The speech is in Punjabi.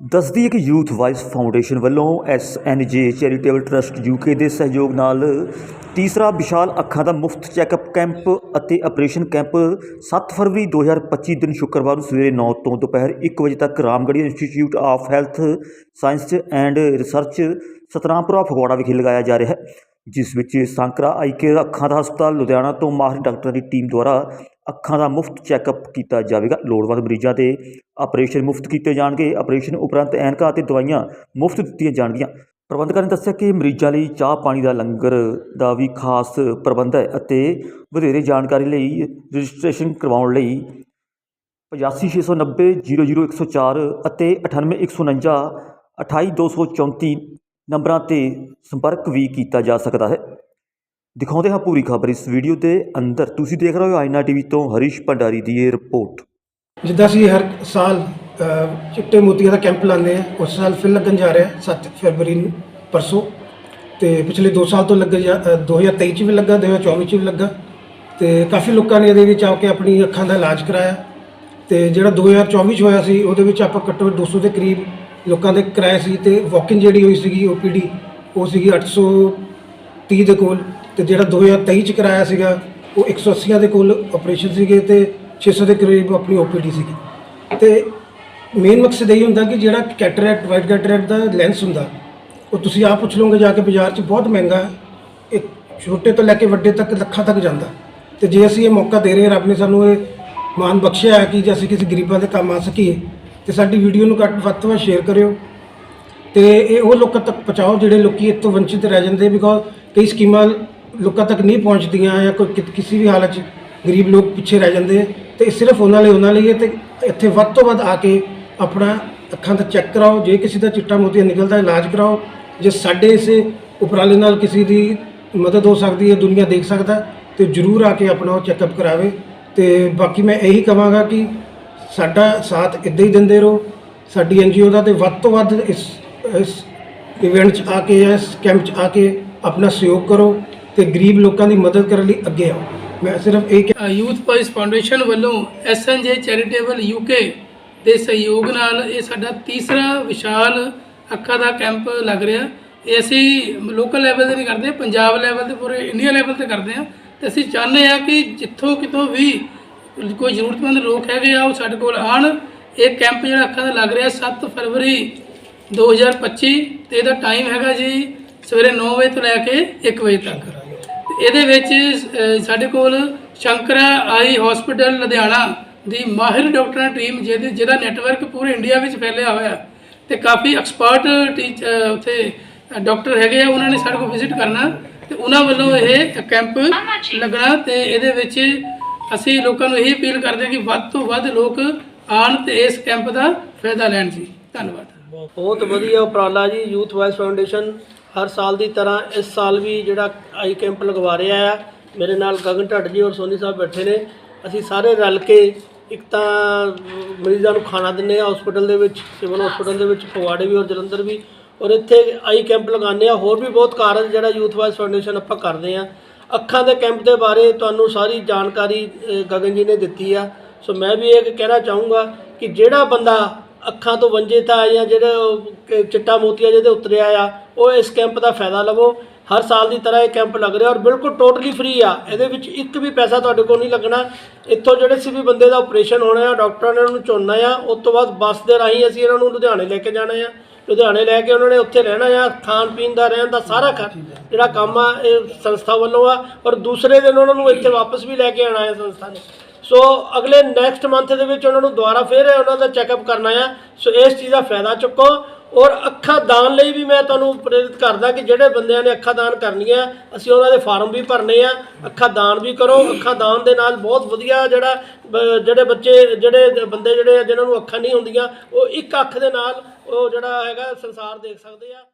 ਦੱਸਦੀ ਹੈ ਕਿ ਯੂਥ ਵਾਈਸ ਫਾਊਂਡੇਸ਼ਨ ਵੱਲੋਂ ਐਸਐਨਜੇ ਚੈਰੀਟੇਬਲ ਟਰਸਟ ਯੂਕੇ ਦੇ ਸਹਿਯੋਗ ਨਾਲ ਤੀਸਰਾ ਵਿਸ਼ਾਲ ਅੱਖਾਂ ਦਾ ਮੁਫਤ ਚੈੱਕਅਪ ਕੈਂਪ ਅਤੇ ਆਪਰੇਸ਼ਨ ਕੈਂਪ 7 ਫਰਵਰੀ 2025 ਦਿਨ ਸ਼ੁੱਕਰਵਾਰ ਨੂੰ ਸਵੇਰੇ 9 ਤੋਂ ਦੁਪਹਿਰ 1 ਵਜੇ ਤੱਕ Ramgarhi institute of health science and research Satnampura Phagwara ਵਿਖੇ ਲਗਾਇਆ ਜਾ ਰਿਹਾ ਹੈ, ਜਿਸ ਵਿੱਚ ਸਾਂਕਰਾ ਆਈ ਕੇਅਰ ਅੱਖਾਂ ਦਾ ਹਸਪਤਾਲ ਲੁਧਿਆਣਾ ਤੋਂ ਮਾਹਰ ਡਾਕਟਰਾਂ ਦੀ ਟੀਮ ਦੁਆਰਾ ਅੱਖਾਂ ਦਾ ਮੁਫਤ ਚੈੱਕਅਪ ਕੀਤਾ ਜਾਵੇਗਾ। ਲੋੜਵੰਦ ਮਰੀਜ਼ਾਂ 'ਤੇ ਆਪਰੇਸ਼ਨ ਮੁਫਤ ਕੀਤੇ ਜਾਣਗੇ। ਆਪਰੇਸ਼ਨ ਉਪਰੰਤ ਐਨਕਾਂ ਅਤੇ ਦਵਾਈਆਂ ਮੁਫਤ ਦਿੱਤੀਆਂ ਜਾਣਗੀਆਂ। ਪ੍ਰਬੰਧਕਾਂ ਨੇ ਦੱਸਿਆ ਕਿ ਮਰੀਜ਼ਾਂ ਲਈ ਚਾਹ ਪਾਣੀ ਦਾ ਲੰਗਰ ਦਾ ਵੀ ਖਾਸ ਪ੍ਰਬੰਧ ਹੈ ਅਤੇ ਵਧੇਰੇ ਜਾਣਕਾਰੀ ਲਈ ਰਜਿਸਟ੍ਰੇਸ਼ਨ ਕਰਵਾਉਣ ਲਈ 8569 00104 ਅਤੇ 98149 28234 ਨੰਬਰਾਂ ਤੇ ਸੰਪਰਕ ਵੀ ਕੀਤਾ ਜਾ ਸਕਦਾ ਹੈ। ਦਿਖਾਉਂਦੇ ਹਾਂ ਪੂਰੀ ਖਬਰ ਇਸ ਵੀਡੀਓ ਦੇ ਅੰਦਰ। ਤੁਸੀਂ ਦੇਖ ਰਹੇ ਹੋ ਆਇਨਾ ਟੀਵੀ ਤੋਂ ਹਰੀਸ਼ ਭੰਡਾਰੀ ਦੀ ਇਹ ਰਿਪੋਰਟ। ਜਿੱਦਾਂ ਅਸੀਂ ਹਰ ਸਾਲ ਅ, ਚਿੱਟੇ ਮੋਤੀਆਂ ਦਾ ਕੈਂਪ ਲਾਉਂਦੇ ਆ ਉਸ ਸਾਲ ਫਿਰ ਲੱਗਣ ਜਾ ਰਿਹਾ 7 ਫਰਵਰੀ ਨੂੰ ਪਰਸੋਂ। ਤੇ ਪਿਛਲੇ 2 ਸਾਲ ਤੋਂ ਲੱਗੇ ਜਾ- ਅ, 2023 ਚ ਵੀ ਲੱਗਾ 2024 ਚ ਵੀ ਲੱਗਾ। ਤੇ ਕਾਫੀ ਲੋਕਾਂ ਨੇ ਇਹਦੇ ਵਿੱਚ ਆ ਕੇ ਆਪਣੀ ਅੱਖਾਂ ਦਾ ਇਲਾਜ ਕਰਾਇਆ। ਤੇ ਜਿਹੜਾ 2024 ਚ ਹੋਇਆ ਸੀ ਉਹਦੇ ਵਿੱਚ ਆਪਾਂ ਘੱਟੋ ਘੱਟ 200 ਦੇ ਕਰੀਬ ਲੋਕਾਂ ਦੇ ਕਰਾਏ ਸੀ। ਤੇ ਵਾਕਿੰਗ ਜਿਹੜੀ ਹੋਈ ਸੀਗੀ ਓਪੀਡੀ ਉਹ ਸੀਗੀ 830 ਦੇ ਕੋਲ। ਤੇ ਜਿਹੜਾ 2023 ਚ ਕਰਾਇਆ ਸੀਗਾ ਉਹ 180 ਦੇ ਕੋਲ ਆਪਰੇਸ਼ਨ ਸੀਗੇ ਤੇ 600 ਦੇ ਕਰੀਬ ਆਪਣੀ ਓਪੀਡੀ ਸੀਗੀ। ਤੇ ਮੇਨ ਮਕਸਦ ਇਹ ਹੁੰਦਾ ਕਿ ਜਿਹੜਾ ਕੈਟਰੈਕਟ ਵਾਈਟ ਕੈਟਰੈਕਟ ਦਾ ਲੈਂਸ ਹੁੰਦਾ ਉਹ ਤੁਸੀਂ ਆਪ ਪੁੱਛ ਲਓਗੇ ਜਾ ਕੇ ਬਾਜ਼ਾਰ 'ਚ ਬਹੁਤ ਮਹਿੰਗਾ ਹੈ। ਇੱਕ ਛੋਟੇ ਤੋਂ ਲੈ ਕੇ ਵੱਡੇ ਤੱਕ ਲੱਖਾਂ ਤੱਕ ਜਾਂਦਾ। ਤੇ ਜੇ ਅਸੀਂ ਇਹ ਮੌਕਾ ਦੇ ਰਹੇ ਹਾਂ, ਰੱਬ ਨੇ ਸਾਨੂੰ ਇਹ ਮਾਨ ਬਖਸ਼ਿਆ ਹੈ ਕਿ ਜੇ ਅਸੀਂ ਕਿਸੇ ਗਰੀਬਾਂ ਦੇ ਕੰਮ ਆ ਸਕੀਏ ਤੇ ਸਾਡੀ ਵੀਡੀਓ ਨੂੰ ਘੱਟ ਵੱਧ ਤੋਂ ਵੱਧ ਸ਼ੇਅਰ ਕਰਿਓ। ਤੇ ਇਹ ਉਹ ਲੋਕਾਂ ਤੱਕ ਪਹੁੰਚਾਓ ਜਿਹੜੇ ਲੋਕੀ ਇਹ ਤੋਂ ਵੰਚਿਤ ਰਹਿ ਜਾਂਦੇ ਬਿਕੋਜ਼ ਕਈ ਸਕੀਮਾਂ ਲੋਕਾਂ ਤੱਕ ਨਹੀਂ ਪਹੁੰਚਦੀਆਂ ਜਾਂ ਕੋਈ ਕਿ- ਕਿਸੇ ਵੀ ਹਾਲਤ 'ਚ ਗਰੀਬ ਲੋਕ ਪਿੱਛੇ ਰਹਿ ਜਾਂਦੇ ਆ, ਤੇ ਇਹ ਸਿਰਫ ਉਹਨਾਂ ਲਈ ਉਹਨਾਂ ਲਈ ਹੈ ਤੇ ਇੱਥੇ ਵੱਧ ਤੋਂ ਵੱਧ ਆ ਕੇ ਆਪਣਾ ਅੱਖਾਂ ਦਾ ਚੈੱਕ ਕਰਾਓ, ਜੇ ਕਿਸੇ ਦਾ ਚਿੱਟਾ ਮੋਤੀਆ ਨਿਕਲਦਾ, ਇਲਾਜ ਕਰਾਓ, ਜੇ ਸਾਡੇ ਇਸੇ ਉਪਰਾਲੇ ਨਾਲ ਕਿਸੇ ਦੀ ਮਦਦ ਹੋ ਸਕਦੀ ਹੈ, ਦੁਨੀਆ ਦੇਖ ਸਕਦਾ, ਤੇ ਜਰੂਰ ਆ ਕੇ ਆਪਣਾ ਉਹ ਚੈੱਕਅਪ ਕਰਾਵੇ। ਤੇ ਬਾਕੀ ਮੈਂ ਇਹੀ ਕਹਾਂਗਾ ਕਿ ਸਾਡਾ ਸਾਥ ਇਦਾਂ ਹੀ ਦਿੰਦੇ ਰਹੋ, ਸਾਡੀ ਐਨਜੀਓ ਦਾ ਤੇ ਵੱਧ ਤੋਂ ਵੱਧ ਇਸ ਇਸ ਇਵੈਂਟ 'ਚ ਆ ਕੇ ਜਾਂ ਇਸ ਕੈਂਪ 'ਚ ਆ ਕੇ ਆਪਣਾ ਸਹਿਯੋਗ ਕਰੋ। ਤੇ ਗਰੀਬ ਲੋਕਾਂ ਦੀ ਮਦਦ ਕਰਨ ਲਈ ਅੱਗੇ ਆਓ। ਮੈਂ ਸਿਰਫ ਇਹ ਯੂਥ ਵਾਇਸ ਫਾਊਂਡੇਸ਼ਨ ਵੱਲੋਂ ਐਸਐਨਜੇ ਚੈਰੀਟੇਬਲ ਯੂਕੇ ਦੇ ਸਹਿਯੋਗ ਨਾਲ ਇਹ ਸਾਡਾ ਤੀਸਰਾ ਵਿਸ਼ਾਲ ਅੱਖਾਂ ਦਾ ਕੈਂਪ ਲੱਗ ਰਿਹਾ। ਇਹ ਅਸੀਂ ਲੋਕਲ ਲੈਵਲ ਤੇ ਨਹੀਂ ਕਰਦੇ ਪੰਜਾਬ ਲੈਵਲ ਤੇ ਪੂਰੇ ਇੰਡੀਆ ਲੈਵਲ ਤੇ ਕਰਦੇ ਹਾਂ। ਤੇ ਅਸੀਂ ਚਾਹੁੰਦੇ ਹਾਂ ਕਿ ਜਿੱਥੋਂ ਕਿਤੋਂ ਵੀ ਕੋਈ ਜ਼ਰੂਰਤਮੰਦ ਲੋਕ ਹੈਗੇ ਆ, ਉਹ ਸਾਡੇ ਕੋਲ ਆਣ ਇਹ ਕੈਂਪ ਜਿਹੜਾ ਅੱਖਾਂ ਦਾ ਲੱਗ ਰਿਹਾ 7 ਫਰਵਰੀ 2025 ਤੇ ਇਹਦਾ ਟਾਈਮ ਹੈਗਾ ਜੀ ਸਵੇਰੇ 9 ਵਜੇ ਤੋਂ ਲੈ ਕੇ 1 ਵਜੇ ਤੱਕ। ਇਹਦੇ ਵਿੱਚ ਸਾਡੇ ਕੋਲ ਸ਼ੰਕਰਾ ਆਈ ਹਸਪੀਟਲ ਲੁਧਿਆਣਾ ਦੀ ਮਾਹਿਰ ਡਾਕਟਰਾਂ ਟੀਮ ਜਿਹਦੇ ਜਿਹਦਾ ਨੈਟਵਰਕ ਪੂਰੇ ਇੰਡੀਆ ਵਿੱਚ ਫੈਲਿਆ ਹੋਇਆ ਤੇ ਕਾਫੀ ਐਕਸਪਰਟ ਟੀਚ ਉੱਥੇ ਡਾਕਟਰ ਹੈਗੇ ਆ, ਉਹਨਾਂ ਨੇ ਸਾਡੇ ਕੋਲ ਵਿਜ਼ਿਟ ਕਰਨਾ ਤੇ ਉਹਨਾਂ ਵੱਲੋਂ ਇਹ ਕੈਂਪ ਲੱਗਣਾ ਤੇ ਇਹਦੇ ਵਿੱਚ ਅਸੀਂ ਲੋਕਾਂ ਨੂੰ ਇਹ ਅਪੀਲ ਕਰਦੇ ਹਾਂ ਕਿ ਵੱਧ ਤੋਂ ਵੱਧ ਲੋਕ ਆਣ ਤੇ ਇਸ ਕੈਂਪ ਦਾ ਫਾਇਦਾ ਲੈਣ ਜੀ। ਧੰਨਵਾਦ। ਬਹੁਤ ਵਧੀਆ ਉਪਰਾਲਾ ਜੀ ਯੂਥ ਵਾਇਸ ਫਾਊਂਡੇਸ਼ਨ ਹਰ ਸਾਲ ਦੀ ਤਰ੍ਹਾਂ ਇਸ ਸਾਲ ਵੀ ਜਿਹੜਾ ਆਈ ਕੈਂਪ ਲਗਵਾ ਰਿਹਾ ਆ, ਮੇਰੇ ਨਾਲ ਗਗਨ ਢੱਡ ਜੀ ਔਰ ਸੋਨੀ ਸਾਹਿਬ ਬੈਠੇ ਨੇ। ਅਸੀਂ ਸਾਰੇ ਰਲ ਕੇ ਇੱਕ ਤਾਂ ਮਰੀਜ਼ਾਂ ਨੂੰ ਖਾਣਾ ਦਿੰਨੇ ਆ ਹਸਪੀਟਲ ਦੇ ਵਿੱਚ, ਸਿਵਲ ਹਸਪੀਟਲ ਦੇ ਵਿੱਚ, ਫਗਵਾੜੇ ਵੀ ਔਰ ਜਲੰਧਰ ਵੀ। ਔਰ ਇੱਥੇ ਆਈ ਕੈਂਪ ਲਗਾਉਂਦੇ ਆ ਹੋਰ ਵੀ ਬਹੁਤ ਕਾਰਜ ਜਿਹੜਾ ਯੂਥ ਵਾਈਜ਼ ਫਾਊਂਡੇਸ਼ਨ ਆਪਾਂ ਕਰਦੇ ਆ ਅੱਖਾਂ ਦੇ ਕੈਂਪ ਦੇ ਬਾਰੇ ਤੁਹਾਨੂੰ ਸਾਰੀ ਜਾਣਕਾਰੀ ਗਗਨ ਜੀ ਨੇ ਦਿੱਤੀ ਆ। ਸੋ ਮੈਂ ਵੀ ਇਹ ਕਹਿਣਾ ਚਾਹੂੰਗਾ ਕਿ ਜਿਹੜਾ ਬੰਦਾ ਅੱਖਾਂ ਤੋਂ ਵੰਜਿਤ ਆ ਜਾਂ ਜਿਹੜੇ ਚਿੱਟਾ ਮੋਤੀਆ ਜਿਹਦੇ ਉਤਰਿਆ ਆ, ਉਹ ਇਸ ਕੈਂਪ ਦਾ ਫਾਇਦਾ ਲਵੋ। ਹਰ ਸਾਲ ਦੀ ਤਰ੍ਹਾਂ ਇਹ ਕੈਂਪ ਲੱਗ ਰਿਹਾ ਔਰ ਬਿਲਕੁਲ ਟੋਟਲੀ ਫ੍ਰੀ ਆ। ਇਹਦੇ ਵਿੱਚ ਇੱਕ ਵੀ ਪੈਸਾ ਤੁਹਾਡੇ ਕੋਲ ਨਹੀਂ ਲੱਗਣਾ। ਇੱਥੋਂ ਜਿਹੜੇ ਸੀ ਵੀ ਬੰਦੇ ਦਾ ਆਪਰੇਸ਼ਨ ਹੋਣਾ ਆ ਡਾਕਟਰਾਂ ਨੇ ਉਹਨੂੰ ਚੁਣਨਾ ਆ, ਉਸ ਤੋਂ ਬਾਅਦ ਬੱਸ ਦੇ ਰਾਹੀਂ ਅਸੀਂ ਇਹਨਾਂ ਨੂੰ ਲੁਧਿਆਣੇ ਲੈ ਕੇ ਜਾਣਾ ਆ। ਲੁਧਿਆਣੇ ਲੈ ਕੇ ਉਹਨਾਂ ਨੇ ਉੱਥੇ ਰਹਿਣਾ ਆ, ਖਾਣ ਪੀਣ ਦਾ, ਰਹਿਣ ਦਾ ਸਾਰਾ ਖਰ ਜਿਹੜਾ ਕੰਮ ਆ, ਇਹ ਸੰਸਥਾ ਵੱਲੋਂ ਆ। ਔਰ ਦੂਸਰੇ ਦਿਨ ਉਹਨਾਂ ਨੂੰ ਇੱਥੇ ਵਾਪਸ ਵੀ ਲੈ ਕੇ ਆਣਾ ਹੈ ਸੰਸਥਾ ਨੇ। ਸੋ ਅਗਲੇ ਨੈਕਸਟ ਮੰਥ ਦੇ ਵਿੱਚ ਉਹਨਾਂ ਨੂੰ ਦੁਬਾਰਾ ਫਿਰ ਉਹਨਾਂ ਦਾ ਚੈੱਕਅਪ ਕਰਨਾ ਆ। ਸੋ ਇਸ ਚੀਜ਼ ਦਾ ਫਾਇਦਾ ਚੁੱਕੋ। ਔਰ ਅੱਖਾਂ ਦਾਨ ਲਈ ਵੀ ਮੈਂ ਤੁਹਾਨੂੰ ਪ੍ਰੇਰਿਤ ਕਰਦਾ ਕਿ ਜਿਹੜੇ ਬੰਦਿਆਂ ਨੇ ਅੱਖਾਂ ਦਾਨ ਕਰਨੀਆਂ, ਅਸੀਂ ਉਹਨਾਂ ਦੇ ਫਾਰਮ ਵੀ ਭਰਨੇ ਆ। ਅੱਖਾਂ ਦਾਨ ਵੀ ਕਰੋ। ਅੱਖਾਂ ਦਾਨ ਦੇ ਨਾਲ ਬਹੁਤ ਵਧੀਆ ਜਿਹੜਾ ਜਿਹੜੇ ਬੱਚੇ, ਜਿਹੜੇ ਬੰਦੇ ਜਿਹੜੇ ਆ, ਜਿਨ੍ਹਾਂ ਨੂੰ ਅੱਖਾਂ ਨਹੀਂ ਹੁੰਦੀਆਂ, ਉਹ ਇੱਕ ਅੱਖ ਦੇ ਨਾਲ ਉਹ ਜਿਹੜਾ ਹੈਗਾ ਸੰਸਾਰ ਦੇਖ ਸਕਦੇ ਆ।